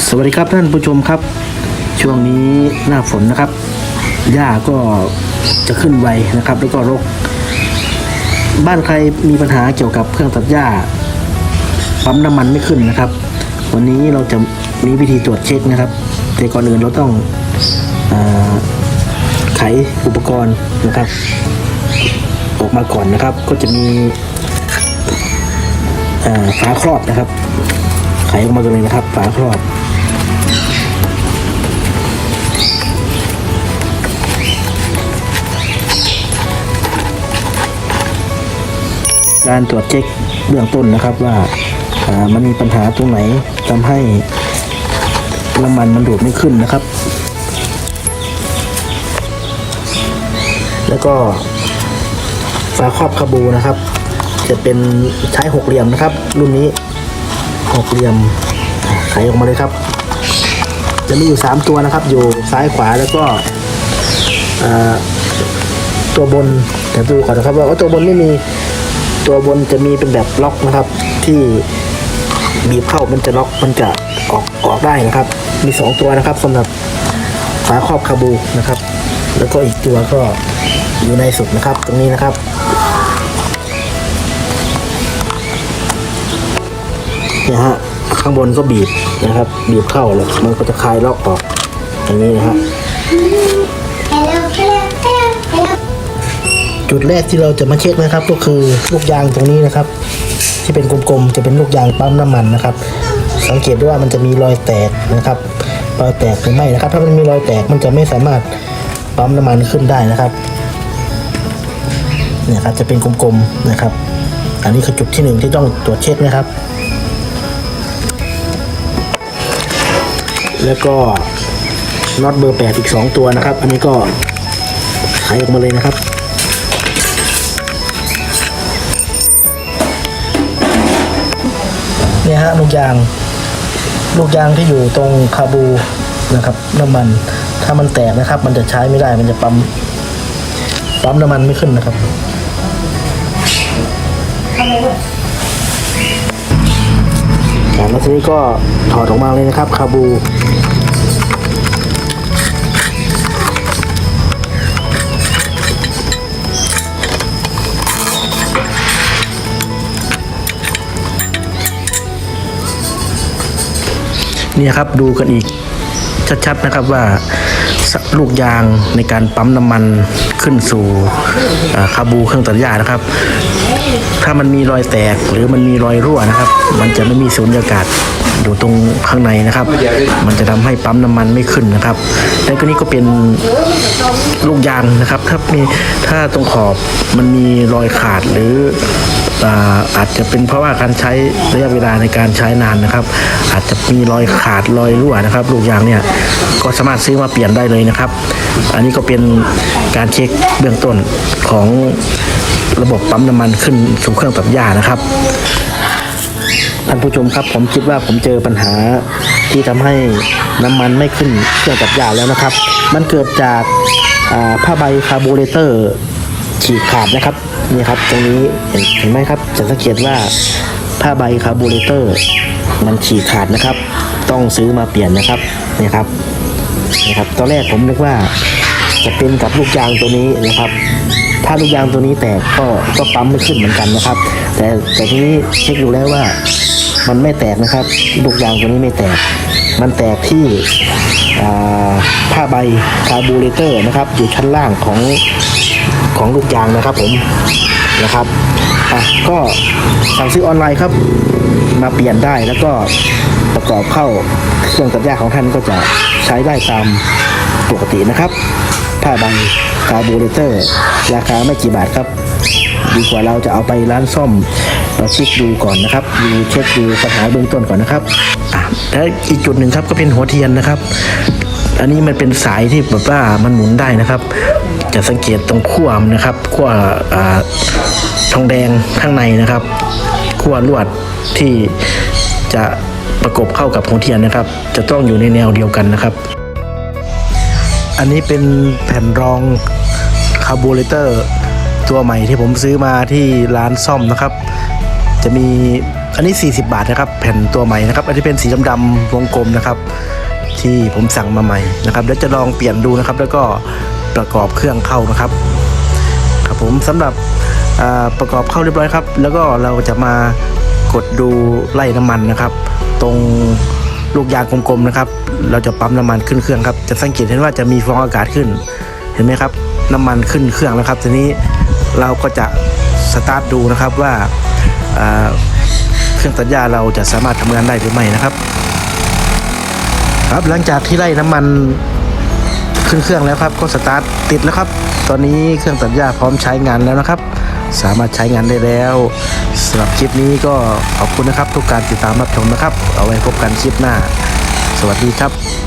สวัสดีครับท่านผู้ชมครับ ช่วงนี้หน้าฝนนะครับหญ้าก็จะขึ้นไวนะครับ แล้วก็รก บ้านใครมีปัญหาเกี่ยวกับเครื่องตัดหญ้าปั๊มน้ำมันไม่ขึ้นนะครับ วันนี้เราจะมีวิธีตรวจเช็คนะครับ แต่ก่อนอื่นเราต้องอไขอุปกรณ์นะครับ ออกมาก่อนนะครับ ก็จะมีฝาครอบนะครับไขออกมากันเลยนะครับ ฝาครอบ การตรวจเช็คเบื้องต้นนะครับว่ามันมีปัญหาตรงไหนทำให้น้ำมันมันดูดไม่ขึ้นนะครับ แล้วก็ฝาครอบคาบูนะครับ จะเป็นใช้หกเหลี่ยมนะครับ รุ่นนี้หกเหลี่ยมไขออกมาเลยครับ จะมีอยู่สามตัวนะครับ อยู่ซ้ายขวาแล้วก็ตัวบนเดี๋ยวดูก่อนนะครับว่าตัวบนไม่มี ตัวบนจะมีเป็นแบบล็อกนะครับ ที่บีบเข้ามันจะล็อกมันจะออกออกได้นะครับ มีสองตัวนะครับสำหรับฝาครอบคาบูนะครับ แล้วก็อีกตัวก็อยู่ในสุดนะครับ ตรงนี้นะครับเนี่ยฮะข้างบนก็บีบนะครับ บีบเข้าแล้วมันก็จะคลายล็อกออกอย่างนี้นะฮะ จุดแรกที่เราจะมาเช็คนะครับ ก็คือลูกยางตรงนี้นะครับ ที่เป็นกลมๆจะเป็นลูกยางปั๊มน้ำมันนะครับ สังเกตด้วยว่ามันจะมีรอยแตกนะครับรอยแตกหรือไม่นะครับ ถ้ามันมีรอยแตกมันจะไม่สามารถปั๊มน้ำมันขึ้นได้นะครับเนี่ยครับจะเป็นกลมๆนะครับ อันนี้คือจุดที่หนึ่งที่ต้องตรวจเช็คนะครับ แล้วก็น็อตเบอร์แปดอีกสองตัวนะครับ อันนี้ก็ไขออกมาเลยนะครับ ฮะลูกยาง ลูกยางที่อยู่ตรงคาบูนะครับน้ำมัน ถ้ามันแตกนะครับ มันจะใช้ไม่ได้มันจะปั๊มปั๊มน้ำมันไม่ขึ้นนะครับแล้วทีนี้ก็ถอดออกมาเลยนะครับคาบู เนี่ยครับดูกันอีกชัดๆนะครับว่าลูกยางในการปั๊มน้ำมันขึ้นสู่คาบูเครื่องตัดหญ้านะครับ ถ้ามันมีรอยแตกหรือมันมีรอยรั่วนะครับ มันจะไม่มีสูญญากาศอยู่ตรงข้างในนะครับ มันจะทำให้ปั๊มน้ำมันไม่ขึ้นนะครับ แล้วก็นี่ก็เป็นลูกยางนะครับ ถ้ามีถ้าตรงขอบมันมีรอยขาดหรือ อาอาจจะเป็นเพราะว่าการใช้ระยะเวลาในการใช้นานนะครับ อาจจะมีรอยขาดรอยรั่วนะครับ ลูกยางเนี่ยก็สามารถซื้อมาเปลี่ยนได้เลยนะครับ อันนี้ก็เป็นการเช็คเบื้องต้นของระบบปั๊มน้ำมันขึ้นสู่เครื่องตัดหญ้านะครับท่านผู้ชมครับผมคิดว่าผมเจอปัญหาที่ทำให้น้ำมันไม่ขึ้นเครื่องตัดหญ้าแล้วนะครับ มันเกิดจากผ้าใบคาร์บูเรเตอร์ฉีกขาดนะครับ นี่ครับตรงนี้เห็นไหมครับจะสังเกตว่าผ้าใบคาร์บูเรเตอร์มันฉีกขาดนะครับ ต้องซื้อมาเปลี่ยนนะครับนี่ครับนี่ครับตอนแรกผมนึกว่าจะเป็นกับลูกยางตัวนี้นะครับ ถ้าลูกยางตัวนี้แตกก็ก็ปั๊มไม่ขึ้นเหมือนกันนะครับ แต่แต่ทีนี้เช็คดูแล้วว่ามันไม่แตกนะครับ ลูกยางตัวนี้ไม่แตก มันแตกที่ผ้าใบคาร์บูเรเตอร์นะครับอยู่ชั้นล่างของ ของลูกยางนะครับผมนะครับอะก็สั่งซื้อออนไลน์ครับ มาเปลี่ยนได้แล้วก็ประกอบเข้าเครื่องตัดหญ้าของท่านก็จะใช้ได้ตามปกตินะครับผ้าใบคาร์บูเรเตอร์ ราคาไม่กี่บาทครับ ดีกว่าเราจะเอาไปร้านซ่อมเราเช็คดูก่อนนะครับดูเช็คดูปัญหาเบื้องต้นก่อนนะครับอะและอีกจุดหนึ่งครับก็เป็นหัวเทียนนะครับ อันนี้มันเป็นสายที่แบบว่ามันหมุนได้นะครับ จะสังเกตตรงขั้วนะครับขั้วทองแดงข้างในนะครับขั้วลวดที่จะประกบเข้ากับหัวเทียนนะครับ จะต้องอยู่ในแนวเดียวกันนะครับ อันนี้เป็นแผ่นรองคาร์บูเรเตอร์ตัวใหม่ที่ผมซื้อมาที่ร้านซ่อมนะครับ จะมีอันนี้ 40 บาทนะครับ แผ่นตัวใหม่นะครับ อันนี้เป็นสีดำๆวงกลมนะครับ ที่ผมสั่งมาใหม่นะครับ แล้วจะลองเปลี่ยนดูนะครับ แล้วก็ ประกอบเครื่องเข้านะครับ ครับผมสำหรับประกอบเข้าเรียบร้อยครับ แล้วก็เราจะมากดดูไล่น้ำมันนะครับ ตรงลูกยางกลมๆนะครับ เราจะปั๊มน้ำมันขึ้นเครื่องครับ จะสังเกตเห็นว่าจะมีฟองอากาศขึ้น เห็นไหมครับ น้ำมันขึ้นเครื่องแล้วครับ ทีนี้เราก็จะสตาร์ทดูนะครับว่าอ่าเครื่องตัดหญ้าเราจะสามารถทำงานได้หรือไม่นะครับ ครับหลังจากที่ไล่น้ำมัน ขึ้นเครื่องแล้วครับ ก็สตาร์ทติดแล้วครับ ตอนนี้เครื่องตัดหญ้าพร้อมใช้งานแล้วนะครับ สามารถใช้งานได้แล้วสำหรับคลิปนี้ก็ขอบคุณนะครับ ทุกการติดตามรับชมนะครับ เอาไว้พบกันคลิปหน้า สวัสดีครับ